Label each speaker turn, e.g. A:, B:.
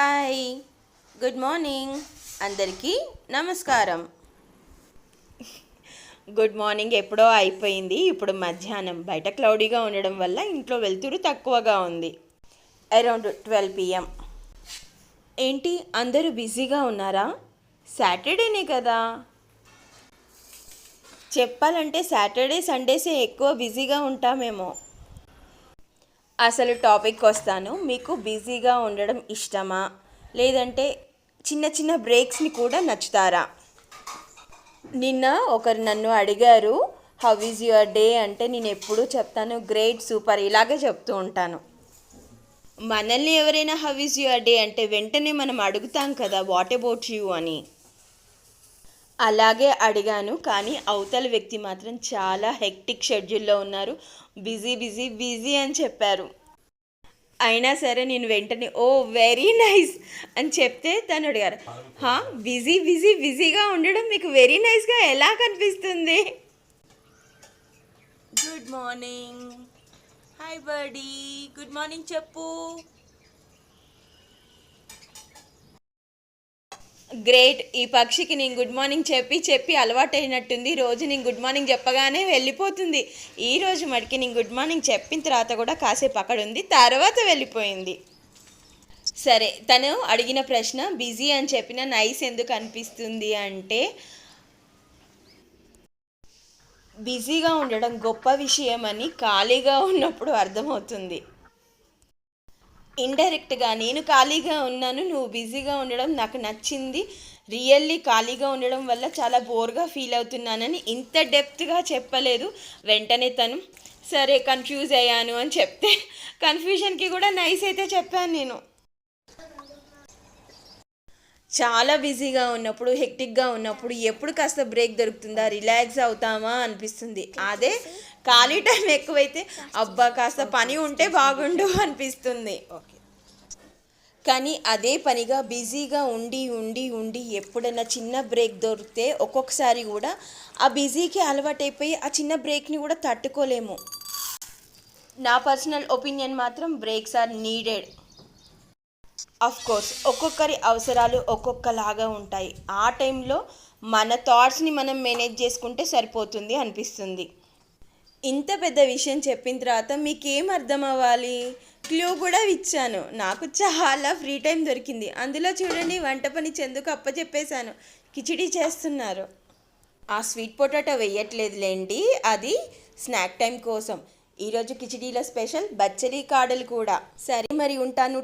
A: Hi. Good morning. అందరికీ నమస్కారం. Good morning ఎప్పుడో అయిపోయింది. ఇప్పుడు మధ్యాహ్నం. బయట క్లౌడీగా ఉండడం వల్ల ఇంట్లో వెలుతురు తక్కువగా ఉంది. Around twelve PM. ఏంటి? అందరూ బిజీగా ఉన్నారా? సాటర్డేనే కదా. చెప్పాలంటే సాటర్డే సండేసే ఎక్కువ బిజీగా ఉంటామేమో. అసలు టాపిక్ వస్తాను. మీకు బిజీగా ఉండడం ఇష్టమా? లేదంటే చిన్న చిన్న బ్రేక్స్ని కూడా నచ్చుతారా? నిన్న ఒకరు నన్ను అడిగారు హౌ ఈజ్ యువర్ డే అంటే నేను ఎప్పుడూ చెప్తాను గ్రేట్ సూపర్ ఇలాగే చెప్తూ ఉంటాను. మనల్ని ఎవరైనా హౌ ఈజ్ యువర్ డే అంటే వెంటనే మనం అడుగుతాం కదా వాట్ అబౌట్ యూ అని. అలాగే అడిగాను. కానీ అవతల వ్యక్తి మాత్రం చాలా హెక్టిక్ షెడ్యూల్లో ఉన్నారు. బిజీ బిజీ బిజీ అని చెప్పారు. అయినా సరే నేను వెంటనే ఓ వెరీ నైస్ అని చెప్తే తను అడిగారు. హా బిజీ బిజీ బిజీగా ఉండడం మీకు వెరీ నైస్గా ఎలా కనిపిస్తుంది? Good morning. Hi buddy good morning చెప్పు. గ్రేట్ ఈ పక్షికి నేను గుడ్ మార్నింగ్ చెప్పి చెప్పి అలవాటైనట్టుంది. రోజు నేను గుడ్ మార్నింగ్ చెప్పగానే వెళ్ళిపోతుంది. ఈ రోజు మటుకి నేను గుడ్ మార్నింగ్ చెప్పిన తర్వాత కూడా కాసేపు అక్కడ ఉంది తర్వాత వెళ్ళిపోయింది. సరే తను అడిగిన ప్రశ్న బిజీ అని చెప్పిన నైస్ ఎందుకు అనిపిస్తుంది అంటే బిజీగా ఉండడం గొప్ప విషయం అని ఖాళీగా ఉన్నప్పుడు అర్థమవుతుంది. ఇండైరెక్ట్గా నేను ఖాళీగా ఉన్నాను నువ్వు బిజీగా ఉండడం నాకు నచ్చింది. రియల్లీ ఖాళీగా ఉండడం వల్ల చాలా బోర్గా ఫీల్ అవుతున్నానని ఇంత డెప్త్గా చెప్పలేదు. వెంటనే తను సరే కన్ఫ్యూజ్ అయ్యాను అని చెప్తే కన్ఫ్యూజన్కి కూడా నైస్ అయితే చెప్పాను నేను. చాలా బిజీగా ఉన్నప్పుడు హెక్టిక్గా ఉన్నప్పుడు ఎప్పుడు కాస్త బ్రేక్ దొరుకుతుందా? రిలాక్స్ అవుతామా అనిపిస్తుంది. అదే ఖాళీ టైం ఎక్కువైతే అబ్బా కాస్త పని ఉంటే బాగుండు అనిపిస్తుంది. కానీ అదే పనిగా బిజీగా ఉండి ఉండి ఉండి ఎప్పుడైనా చిన్న బ్రేక్ దొరికితే ఒక్కొక్కసారి కూడా ఆ బిజీకి అలవాటైపోయి ఆ చిన్న బ్రేక్ని కూడా తట్టుకోలేము. నా పర్సనల్ ఒపీనియన్ మాత్రం breaks are needed. Of course ఒక్కొక్కరి అవసరాలు ఒక్కొక్కలాగా ఉంటాయి. ఆ టైంలో మన థాట్స్ని మనం మేనేజ్ చేసుకుంటే సరిపోతుంది అనిపిస్తుంది. ఇంత పెద్ద విషయం చెప్పిన తర్వాత మీకేం అర్థం అవ్వాలి క్లూ కూడా ఇచ్చాను. నాకు చాలా ఫ్రీ టైం దొరికింది. అందులో చూడండి వంట పని చెందుకు అప్పచెప్పేశాను కిచిడి చేస్తున్నారు. ఆ స్వీట్ పొటాటో వేయట్లేదులేండి అది స్నాక్ టైం కోసం. ఈరోజు కిచిడీలో స్పెషల్ బచ్చలి కాడలు కూడా. సరే మరి ఉంటాను.